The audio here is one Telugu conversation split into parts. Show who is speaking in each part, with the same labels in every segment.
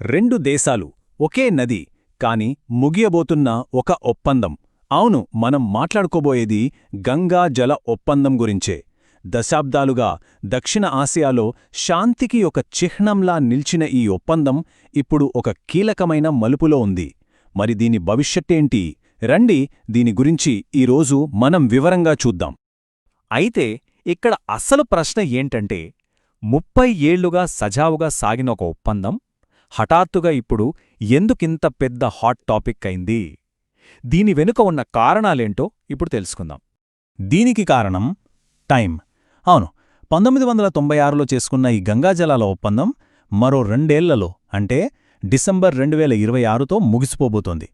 Speaker 1: రెండు దేశాలు ఒకే నది కాని ముగియబోతున్న ఒక ఒప్పందం. అవును మనం మాట్లాడుకోబోయేది గంగా జల ఒప్పందం గురించే. దశాబ్దాలుగా దక్షిణ ఆసియాలో శాంతికి ఒక చిహ్నంలా నిల్చిన ఈ ఒప్పందం ఇప్పుడు ఒక కీలకమైన మలుపులో ఉంది. మరి దీని భవిష్యత్తేంటి? రండి దీని గురించి ఈరోజు మనం వివరంగా చూద్దాం.
Speaker 2: అయితే ఇక్కడ అసలు ప్రశ్న ఏంటంటే ముప్పై ఏళ్ళుగా సజావుగా సాగిన ఒక ఒప్పందం హఠాత్తుగా ఇప్పుడు ఎందుకింత పెద్ద హాట్ టాపిక్ అయింది? దీని వెనుక ఉన్న కారణాలేంటో ఇప్పుడు తెలుసుకుందాం.
Speaker 1: దీనికి కారణం టైం అవును పంతొమ్మిది వందల తొంభై ఆరులో చేసుకున్న ఈ గంగాజలాల ఒప్పందం మరో రెండేళ్ళలో అంటే డిసెంబర్ రెండు వేల ఇరవై ఆరుతో ముగిసిపోబోతోంది.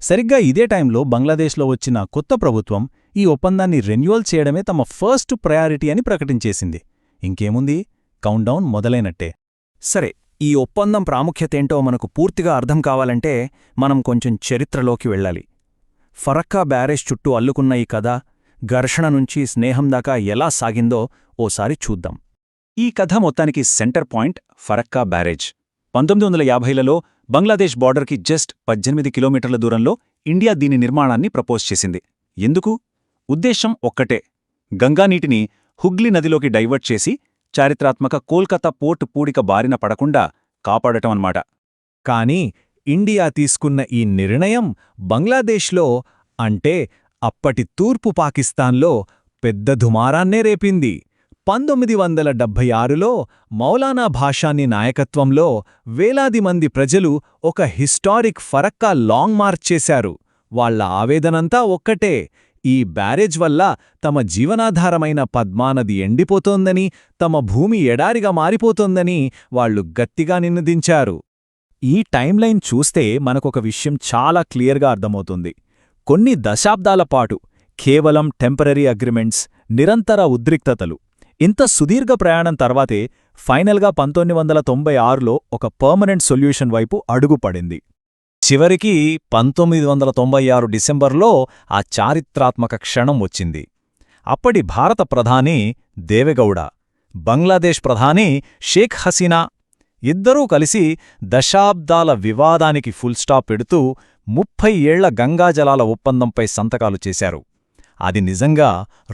Speaker 1: సరిగ్గా ఇదే టైంలో బంగ్లాదేశ్లో వచ్చిన కొత్త ప్రభుత్వం ఈ ఒప్పందాన్ని రెన్యువల్ చేయడమే తమ ఫస్ట్ ప్రయారిటీ అని ప్రకటించేసింది. ఇంకేముంది? కౌంట్డౌన్ మొదలైనట్టే.
Speaker 2: సరే ఈ ఒప్పందం ప్రాముఖ్యతేంటో మనకు పూర్తిగా అర్థం కావాలంటే మనం కొంచెం చరిత్రలోకి వెళ్ళాలి. ఫరక్కా బ్యారేజ్ చుట్టూ అల్లుకున్న ఈ కథ ఘర్షణ నుంచి స్నేహం దాకా ఎలా సాగిందో ఓసారి చూద్దాం.
Speaker 1: ఈ కథ మొత్తానికి సెంటర్ పాయింట్ ఫరక్కా బ్యారేజ్. పంతొమ్మిది వందల యాభైలలో బంగ్లాదేశ్ బార్డర్కి జస్ట్ పద్దెనిమిది కిలోమీటర్ల దూరంలో ఇండియా దీని నిర్మాణాన్ని ప్రపోజ్ చేసింది. ఎందుకు? ఉద్దేశం ఒక్కటే. గంగానీటిని హుగ్లీ నదిలోకి డైవర్ట్ చేసి చారిత్రాత్మక కోల్కతా పోర్టు పూడిక బారిన పడకుండా కాపాడటం అన్నమాట
Speaker 2: కానీ ఇండియా తీసుకున్న ఈ నిర్ణయం బంగ్లాదేశ్లో అంటే అప్పటి తూర్పు పాకిస్తాన్లో పెద్ద దుమారాన్నే రేపింది. పంతొమ్మిది వందల డెబ్భై ఆరులో మౌలానా భాషాని నాయకత్వంలో వేలాది మంది ప్రజలు ఒక హిస్టారిక్ ఫరక్కా లాంగ్ మార్చ్ చేశారు. వాళ్ళ ఆవేదనంతా ఒక్కటే. ఈ బ్యారేజ్ వల్ల తమ జీవనాధారమైన పద్మానది ఎండిపోతోందని తమ భూమి ఎడారిగా మారిపోతోందని వాళ్ళు గట్టిగా నినదించారు. ఈ టైంలైన్ చూస్తే మనకొక విషయం చాలా క్లియర్గా అర్థమవుతుంది. కొన్ని దశాబ్దాల పాటు కేవలం టెంపరరీ అగ్రిమెంట్స్ నిరంతర ఉద్రిక్తతలు ఇంత సుదీర్ఘ ప్రయాణం తర్వాతే ఫైనల్గా పంతొమ్మిది వందల తొంభై ఆరులో ఒక పర్మనెంట్ సొల్యూషన్ వైపు అడుగుపడింది చివరికి పంతొమ్మిది వందల తొంభై ఆరు డిసెంబర్లో ఆ చారిత్రాత్మక క్షణం వచ్చింది. అప్పటి భారత ప్రధాని దేవెగౌడ బంగ్లాదేశ్ ప్రధాని షేక్ హసీనా ఇద్దరూ కలిసి దశాబ్దాల వివాదానికి ఫుల్ స్టాప్ పెడుతూ ముప్పై ఏళ్ళ గంగాజలాల ఒప్పందంపై సంతకాలు చేశారు. అది నిజంగా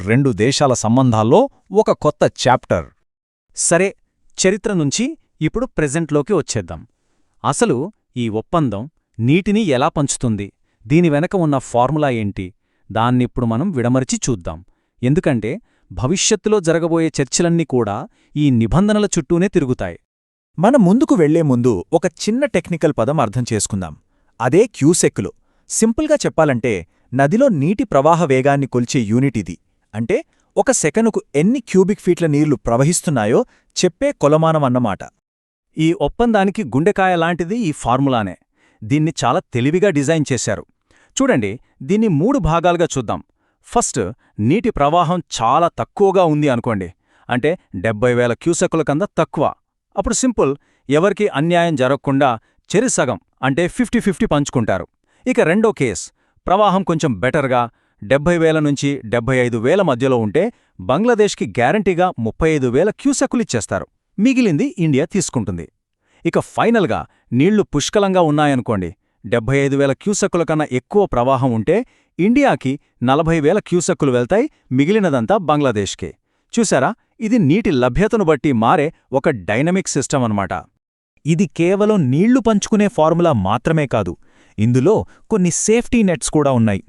Speaker 2: రెండు దేశాల సంబంధాల్లో ఒక కొత్త చాప్టర్. సరే చరిత్ర నుంచి ఇప్పుడు ప్రెజెంట్లోకి వచ్చేద్దాం. అసలు ఈ ఒప్పందం నీటిని ఎలా పంచుతుంది? దీని వెనక ఉన్న ఫార్ములా ఏంటి? దాన్నిప్పుడు మనం విడమరిచి చూద్దాం. ఎందుకంటే భవిష్యత్తులో జరగబోయే చర్చలన్నీ కూడా ఈ నిబంధనల చుట్టూనే తిరుగుతాయి.
Speaker 3: మన ముందుకు వెళ్ళే ముందు ఒక చిన్న టెక్నికల్ పదం అర్థం చేసుకుందాం. అదే క్యూసెక్కులు. సింపుల్గా చెప్పాలంటే నదిలో నీటి ప్రవాహ వేగాన్ని కొల్చే యూనిట్ ఇది. అంటే ఒక సెకనుకు ఎన్ని క్యూబిక్ ఫీట్ల నీళ్ళు ప్రవహిస్తున్నాయో చెప్పే కొలమానం అన్నమాట.
Speaker 1: ఈ ఒప్పందానికి గుండెకాయ లాంటిది ఈ ఫార్ములానే. దీన్ని చాలా తెలివిగా డిజైన్ చేశారు. చూడండి దీన్ని మూడు భాగాలుగా చూద్దాం. ఫస్ట్ నీటి ప్రవాహం చాలా తక్కువగా ఉంది అనుకోండి. అంటే డెబ్బై వేల క్యూసెక్కుల కంద తక్కువ. అప్పుడు సింపుల్ ఎవరికీ అన్యాయం జరగకుండా చెరిసగం అంటే ఫిఫ్టీ ఫిఫ్టీ పంచుకుంటారు. ఇక రెండో కేస్ ప్రవాహం కొంచెం బెటర్గా డెబ్బై వేల నుంచి డెబ్బై ఐదు వేల మధ్యలో ఉంటే బంగ్లాదేశ్కి గ్యారంటీగా ముప్పై ఐదు వేల క్యూసెక్కులిచ్చేస్తారు మిగిలింది ఇండియా తీసుకుంటుంది. ఇక ఫైనల్గా నీళ్ళు పుష్కలంగా ఉన్నాయనుకోండి. డెబ్బై ఐదు వేల క్యూసెక్కుల కన్నా ఎక్కువ ప్రవాహం ఉంటే ఇండియాకి నలభై వేల క్యూసెక్కులు వెళ్తాయి మిగిలినదంతా బంగ్లాదేశ్కే. చూసారా ఇది నీటి లభ్యతను బట్టి మారే ఒక డైనమిక్ సిస్టమ్ అన్నమాట.
Speaker 3: ఇది కేవలం నీళ్ళు పంచుకునే ఫార్ములా మాత్రమే కాదు ఇందులో కొన్ని సేఫ్టీ నెట్స్ కూడా ఉన్నాయి.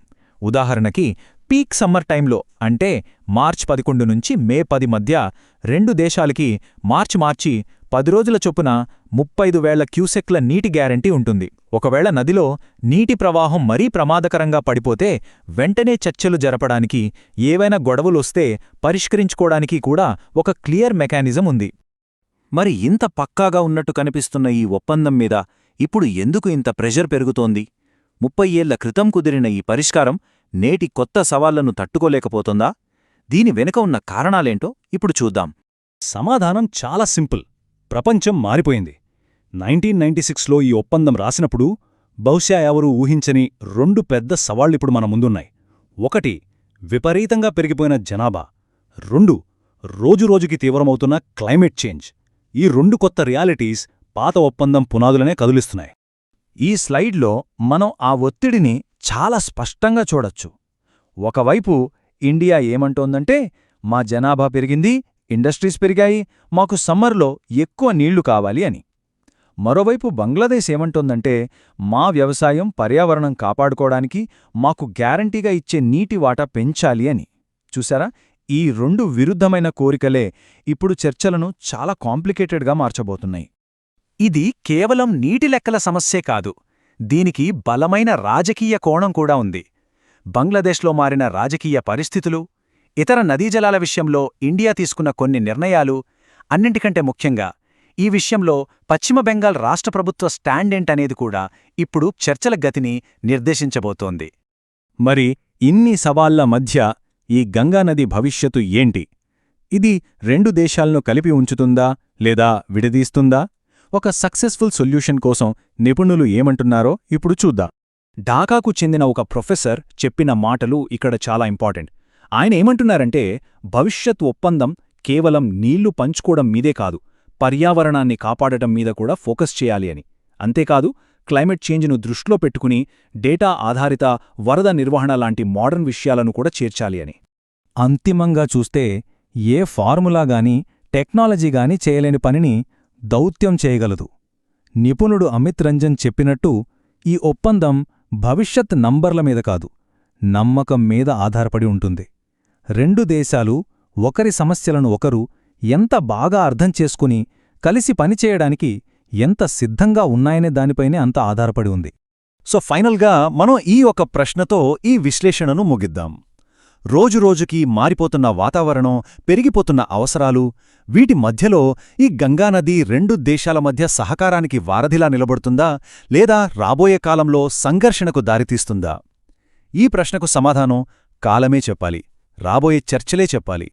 Speaker 3: ఉదాహరణకి పీక్ సమ్మర్ టైంలో అంటే మార్చ్ పదకొండు నుంచి మే పది మధ్య రెండు దేశాలకి మార్చి మార్చి పది రోజుల చొప్పున ముప్పైదు వేల క్యూసెక్ల నీటి గ్యారంటీ ఉంటుంది. ఒకవేళ నదిలో నీటి ప్రవాహం మరీ ప్రమాదకరంగా పడిపోతే వెంటనే చర్చలు జరపడానికి ఏవైనా గొడవలొస్తే పరిష్కరించుకోవడానికి కూడా ఒక క్లియర్ మెకానిజం ఉంది.
Speaker 2: మరి ఇంత పక్కాగా ఉన్నట్టు కనిపిస్తున్న ఈ ఒప్పందం మీద ఇప్పుడు ఎందుకు ఇంత ప్రెషర్ పెరుగుతోంది? ముప్పై ఏళ్ళ క్రితం కుదిరిన ఈ పరిష్కారం నేటి కొత్త సవాళ్ళను తట్టుకోలేకపోతుందా? దీని వెనుక ఉన్న కారణాలేంటో ఇప్పుడు చూద్దాం.
Speaker 1: సమాధానం చాలా సింపుల్. ప్రపంచం మారిపోయింది. నైన్టీన్ నైన్టీ సిక్స్లో ఈ ఒప్పందం రాసినప్పుడు బహుశా ఎవరూ ఊహించని రెండు పెద్ద సవాళ్ళిప్పుడు మన ముందున్నాయి. ఒకటి విపరీతంగా పెరిగిపోయిన జనాభా. రెండు రోజురోజుకి తీవ్రమవుతున్న క్లైమేట్ చేంజ్. ఈ రెండు కొత్త రియాలిటీస్ పాత ఒప్పందం పునాదులనే కదులిస్తున్నాయి.
Speaker 3: ఈ స్లైడ్లో మనం ఆ ఒత్తిడిని చాలా స్పష్టంగా చూడొచ్చు. ఒకవైపు ఇండియా ఏమంటోందంటే మా జనాభా పెరిగింది ఇండస్ట్రీస్ పెరిగాయి మాకు సమ్మర్లో ఎక్కువ నీళ్ళు కావాలి అని. మరోవైపు బంగ్లాదేశ్ ఏమంటోందంటే మా వ్యవసాయం పర్యావరణం కాపాడుకోవడానికి మాకు గ్యారంటీగా ఇచ్చే నీటి వాటా పెంచాలి అని. చూసారా ఈ రెండు విరుద్ధమైన కోరికలే ఇప్పుడు చర్చలను చాలా కాంప్లికేటెడ్గా మార్చబోతున్నాయి.
Speaker 1: ఇది కేవలం నీటి లెక్కల సమస్యే కాదు దీనికి బలమైన రాజకీయ కోణం కూడా ఉంది. బంగ్లాదేశ్లో మారిన రాజకీయ పరిస్థితులు ఇతర నదీజలాల విషయంలో ఇండియా తీసుకున్న కొన్ని నిర్ణయాలు అన్నింటికంటే ముఖ్యంగా ఈ విషయంలో పశ్చిమ బెంగాల్ రాష్ట్ర ప్రభుత్వ స్టాండేంటనేది కూడా ఇప్పుడు చర్చల గతిని నిర్దేశించబోతోంది.
Speaker 3: మరి ఇన్ని సవాళ్ళ మధ్య ఈ గంగానది భవిష్యత్తు ఏంటి? ఇది రెండు దేశాలను కలిపి ఉంచుతుందా లేదా విడదీస్తుందా? ఒక సక్సెస్ఫుల్ సొల్యూషన్ కోసం నిపుణులు ఏమంటున్నారో ఇప్పుడు చూద్దాం. ఢాకాకు చెందిన ఒక ప్రొఫెసర్ చెప్పిన మాటలు ఇక్కడ చాలా ఇంపార్టెంట్. ఆయన ఏమంటున్నారంటే భవిష్యత్ ఒప్పందం కేవలం నీళ్ళు పంచుకోవడం మీదే కాదు పర్యావరణాన్ని కాపాడటం మీద కూడా ఫోకస్ చేయాలి అని. అంతేకాదు క్లైమేట్ చేంజ్ను దృష్టిలో పెట్టుకుని డేటా ఆధారిత వరద నిర్వహణ లాంటి మోడర్న్ విషయాలను కూడా చేర్చాలి అని.
Speaker 1: అంతిమంగా చూస్తే ఏ ఫార్ములా గాని టెక్నాలజీ గాని చేయలేని పనిని దౌత్యం చేయగలదు. నిపుణుడు అమిత్ రంజన్ చెప్పినట్టు ఈ ఒప్పందం భవిష్యత్ నంబర్ల మీద కాదు నమ్మకం మీద ఆధారపడి ఉంటుంది. రెండు దేశాలు ఒకరి సమస్యలను ఒకరు ఎంత బాగా అర్థం చేసుకుని కలిసి పనిచేయడానికి ఎంత సిద్ధంగా ఉన్నాయనే దానిపైనే అంత ఆధారపడి ఉంది.
Speaker 3: సో ఫైనల్గా మనం ఈ ఒక ప్రశ్నతో ఈ విశ్లేషణను ముగిద్దాం. రోజురోజుకి మారిపోతున్న వాతావరణం పెరిగిపోతున్న అవసరాలు వీటి మధ్యలో ఈ గంగానది రెండు దేశాల మధ్య సహకారానికి వారధిలా నిలబడుతుందా లేదా రాబోయే కాలంలో సంఘర్షణకు దారితీస్తుందా? ఈ ప్రశ్నకు సమాధానం కాలమే చెప్పాలి. రాబోయే చర్చలే చెప్పాలి.